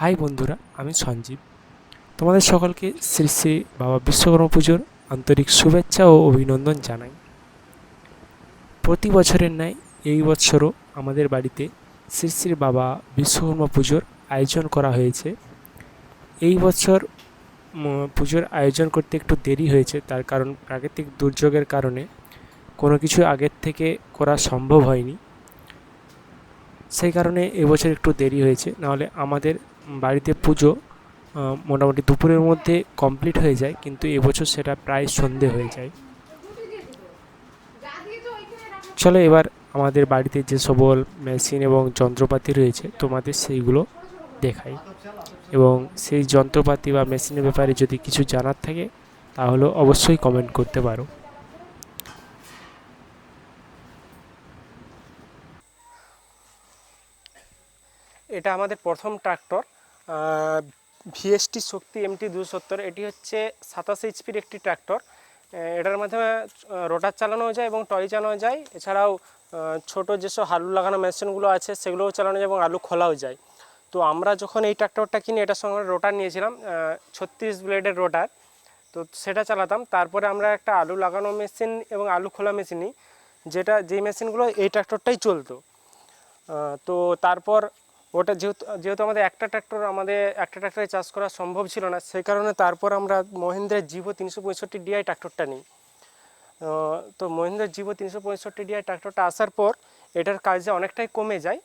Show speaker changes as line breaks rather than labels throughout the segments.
High বন্ধুরা, আমি সঞ্জীব। তোমাদের সকলকে শ্রী শ্রী বাবা বিশ্বকর্মা পুজোর আন্তরিক শুভেচ্ছা ও অভিনন্দন জানাই। প্রতি বছরের ন্যায় এই বছরও আমাদের বাড়িতে শ্রী শ্রী বাবা বিশ্বকর্মা পুজোর আয়োজন করা হয়েছে। এই বছর পুজোর আয়োজন করতে একটু দেরি হয়েছে, তার কারণ প্রাকৃতিক দুর্যোগের কারণে কোনো কিছু আগের থেকে করা সম্ভব হয়নি। সেই কারণে এবছর একটু দেরি হয়েছে, নাহলে আমাদের বাড়িতে পুজো মোটামুটি দুপুরের মধ্যে কমপ্লিট হয়ে যায়, কিন্তু এবছর সেটা প্রায় সন্ধে হয়ে যায়। চলো এবার আমাদের বাড়িতে যে সকল মেশিন এবং যন্ত্রপাতি রয়েছে, তোমাদের সেইগুলো দেখাই। এবং সেই যন্ত্রপাতি বা মেশিনের ব্যাপারে যদি কিছু জানার থাকে, তাহলে অবশ্যই কমেন্ট করতে পারো।
এটা আমাদের প্রথম ট্রাক্টর ভিএসটি শক্তি এমটি দুশো এটি হচ্ছে সাতাশ এইচপির একটি ট্র্যাক্টর। এটার মাধ্যমে রোটার চালানো যায় এবং টলি চালানো যায়। এছাড়াও ছোট যেসব আলু লাগানো মেশিনগুলো আছে, সেগুলোও চালানো যায় এবং আলু খোলাও যায়। তো আমরা যখন এই ট্র্যাক্টরটা কিনি, এটার সঙ্গে রোটার নিয়েছিলাম ছত্রিশ ব্লেডের রোটার। তো সেটা চালাতাম। তারপরে আমরা একটা আলু লাগানো মেশিন এবং আলু খোলা মেশিন নিই যেটা, যেই মেশিনগুলো এই ট্র্যাক্টরটাই চলতো। তো তারপর ওটা যেহেতু যেহেতু আমাদের একটা ট্র্যাক্টর আমাদের একটা ট্র্যাক্টরে চাষ করা সম্ভব ছিল না, সেই কারণে তারপর আমরা মহিন্দ্রের জিভো তিনশো পঁয়ষট্টি ডিআই ট্র্যাক্টরটা নিই। তো মহিন্দ্রের জিভো তিনশো পঁয়ষট্টি ডিআই ট্র্যাক্টরটা আসার পর এটার কাজে অনেকটাই কমে যায়।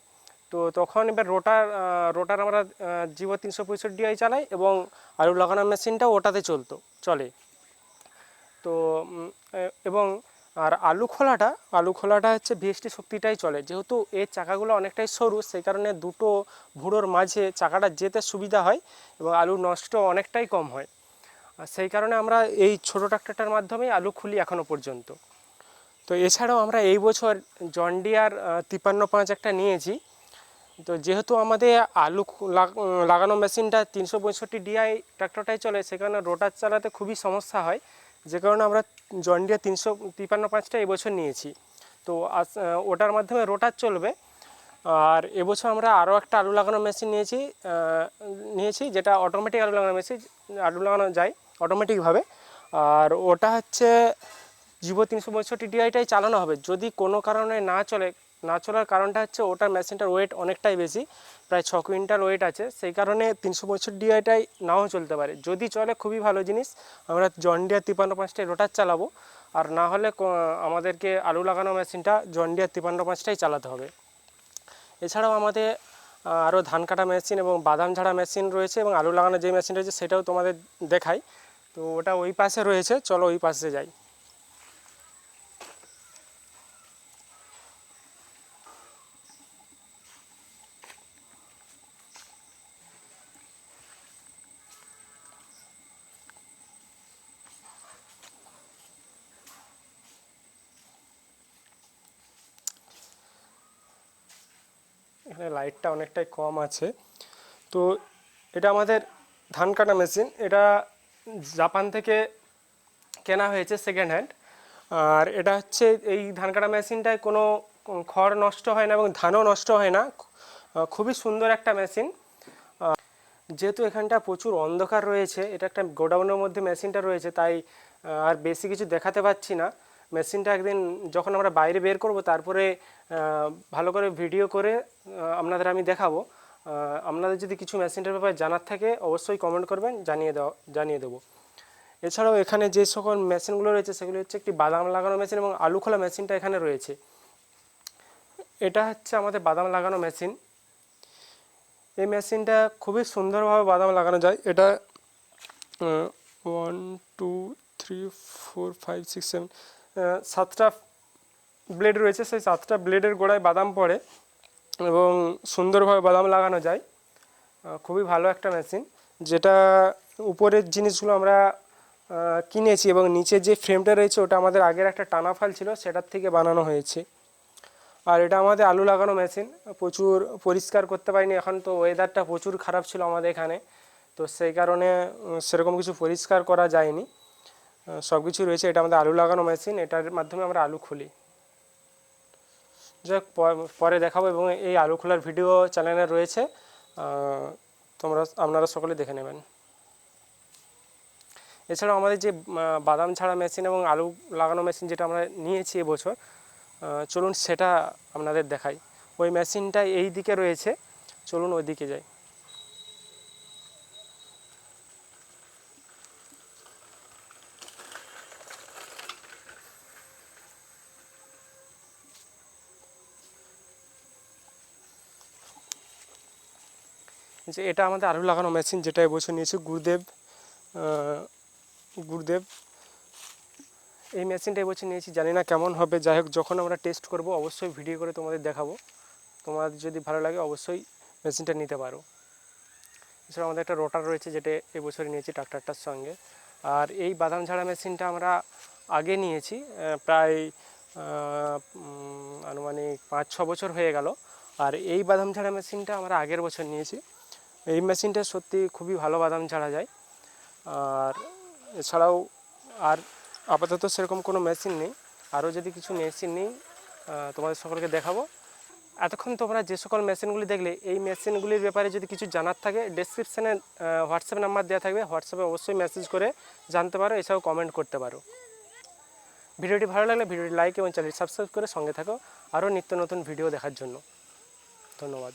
তো তখন এবার রোটার রোটার আমরা জিভো তিনশো পঁয়ষট্টি ডিআই চালাই এবং আলু লাগানোর মেশিনটাও ওটাতে চলতো, চলে। তো এবং আর আলু খোলাটা আলু খোলাটা হচ্ছে ভিএসটি শক্তিটাই চলে। যেহেতু এর চাকাগুলো অনেকটাই সরু, সেই কারণে দুটো ভুড়োর মাঝে চাকাটা যেতে সুবিধা হয় এবং আলু নষ্ট অনেকটাই কম হয়। সেই কারণে আমরা এই ছোটো ট্রাক্টরটার মাধ্যমে আলু খুলি এখনও পর্যন্ত। তো এছাড়াও আমরা এই বছর জন্ডিয়ার তিপান্ন পাঁচ একটা নিয়েছি। তো যেহেতু আমাদের আলু লাগানো মেশিনটা তিনশো পঁয়ষট্টি ডিআই ট্রাক্টরটাই চলে সেখানে রোটার চালাতে খুবই সমস্যা হয়। যে কারণে আমরা জন্ডিয়া তিনশো তিপান্ন পাঁচটা এবছর নিয়েছি। তো ওটার মাধ্যমে রোটার চলবে। আর এবছর আমরা আরও একটা আলু লাগানো মেশিন নিয়েছি নিয়েছি যেটা অটোমেটিক আলু লাগানোর মেশিন, আলু লাগানো যায় অটোমেটিকভাবে আর ওটা হচ্ছে জিভো তিনশো পঁয়ষট্টি ডিআইটাই চালানো হবে। যদি কোনো কারণে না চলে না চলার কারণটা হচ্ছে ওটার মেশিনটার ওয়েট অনেকটাই বেশি, প্রায় ছ কুইন্টাল ওয়েট আছে। সেই কারণে তিনশো পঁয়ষট্টি ডিআইটাই নাও চলতে পারে। যদি চলে খুবই ভালো জিনিস, আমরা জন্ডিয়া তিপান্ন পাঁচটায় রোটার চালাবো, আর না হলে আমাদেরকে আলু লাগানো মেশিনটা জন্ডিয়া তিপান্ন পাঁচটাই চালাতে হবে। এছাড়াও আমাদের আরও ধান কাটা মেশিন এবং বাদাম ঝাড়া মেশিন রয়েছে এবং আলু লাগানো যে মেশিন রয়েছে, সেটাও তোমাদের দেখাই। তো ওটা ওই পাশে রয়েছে, চলো ওই পাশে যাই। এখানে লাইটটা অনেকটাই কম আছে। তো এটা আমাদের ধান কাটা মেশিন। এটা জাপান থেকে কেনা হয়েছে সেকেন্ড হ্যান্ড আর এটা হচ্ছে এই ধান কাটা মেশিনটায় কোনো খড় নষ্ট হয় না এবং ধানও নষ্ট হয় না। খুবই সুন্দর একটা মেশিন। যেহেতু এখানটা প্রচুর অন্ধকার রয়েছে, এটা একটা গোডাউনের মধ্যে মেশিনটা রয়েছে, তাই আর বেশি কিছু দেখাতে পাচ্ছি না। মেশিনটা একদিন যখন আমরা বাইরে বের করব, তারপরে ভালো করে ভিডিও করে আপনাদের আমি দেখাবো। আপনাদের যদি কিছু মেশিনটার ব্যাপারে জানার থাকে, অবশ্যই কমেন্ট করবেন, জানিয়ে দেওয়া জানিয়ে দেবো। এছাড়াও এখানে যে সকল মেশিনগুলো রয়েছে, সেগুলি হচ্ছে একটি বাদাম লাগানো মেশিন এবং আলু খোলা মেশিনটা এখানে রয়েছে। এটা হচ্ছে আমাদের বাদাম লাগানো মেশিন। এই মেশিনটা খুবই সুন্দরভাবে বাদাম লাগানো যায়। এটা one two three four five six seven সাতটা ব্লেড রয়েছে। সেই সাতটা ব্লেডের গোড়ায় বাদাম পড়ে এবং সুন্দরভাবে বাদাম লাগানো যায়। খুবই ভালো একটা মেশিন যেটা উপরের জিনিসগুলো আমরা কিনেছি এবং নিচের যে ফ্রেমটা রয়েছে, ওটা আমাদের আগের একটা টানা ফাল ছিল, সেটার থেকে বানানো হয়েছে। আর এটা আমাদের আলু লাগানো মেশিন প্রচুর পরিষ্কার করতে পারিনি, এখন তো ওয়েদারটা প্রচুর খারাপ ছিল আমাদের এখানে। তো সেই কারণে সেরকম কিছু পরিষ্কার করা যায়নি। সব কিছু রয়েছে। এটা আমাদের আলু লাগানো মেশিন এটার মাধ্যমে আমরা আলু খুলি। প- পরে দেখাবো এবং এই আলু খোলার ভিডিও চ্যানেলে রয়েছে। তোমরা, আপনারা সকলে দেখে নেবেন। এছাড়াও আমাদের যে বাদাম ছাড়া মেশিন এবং আলু লাগানো মেশিন যেটা আমরা নিয়েছি এবছর চলুন সেটা আপনাদের দেখাই। ওই মেশিনটা এই দিকে রয়েছে। চলুন ওই দিকে যাই। যে এটা আমাদের আলু লাগানো মেশিন যেটা এবছর নিয়েছে গুরুদেব গুরুদেব। এই মেশিনটা এবছর নিয়েছি, জানি না কেমন হবে। যাই হোক, যখন আমরা টেস্ট করব, অবশ্যই ভিডিও করে তোমাদের দেখাবো। তোমাদের যদি ভালো লাগে, অবশ্যই মেশিনটা নিতে পারো। এছাড়া আমাদের একটা রোটার রয়েছে, যেটা এবছর নিয়েছি ট্রাক্টরটার সঙ্গে। আর এই বাদাম ঝাড়া মেশিনটা আমরা আগে নিয়েছি প্রায় আনুমানিক পাঁচ ছ বছর হয়ে গেল। আর এই বাদাম ঝাড়া মেশিনটা আমরা আগের বছর নিয়েছি। এই মেশিনটা সত্যি খুবই ভালো বাদাম ছাড়া যায়। আর এছাড়াও আর আপাতত সেরকম কোনো মেশিন নেই। আরও যদি কিছু মেশিন নেই তোমাদের সকলকে দেখাবো। এতক্ষণ তোমরা যে সকল মেশিনগুলি দেখলে, এই মেশিনগুলির ব্যাপারে যদি কিছু জানার থাকে ডেসক্রিপশানে হোয়াটসঅ্যাপ নাম্বার দেওয়া থাকবে। হোয়াটসঅ্যাপে অবশ্যই মেসেজ করে জানতে পারো, এছাড়াও কমেন্ট করতে পারো। ভিডিওটি ভালো লাগলে ভিডিওটি লাইক এবং চ্যানেল সাবস্ক্রাইব করে সঙ্গে থাকো। আরও নিত্য নতুন ভিডিও দেখার জন্য। ধন্যবাদ।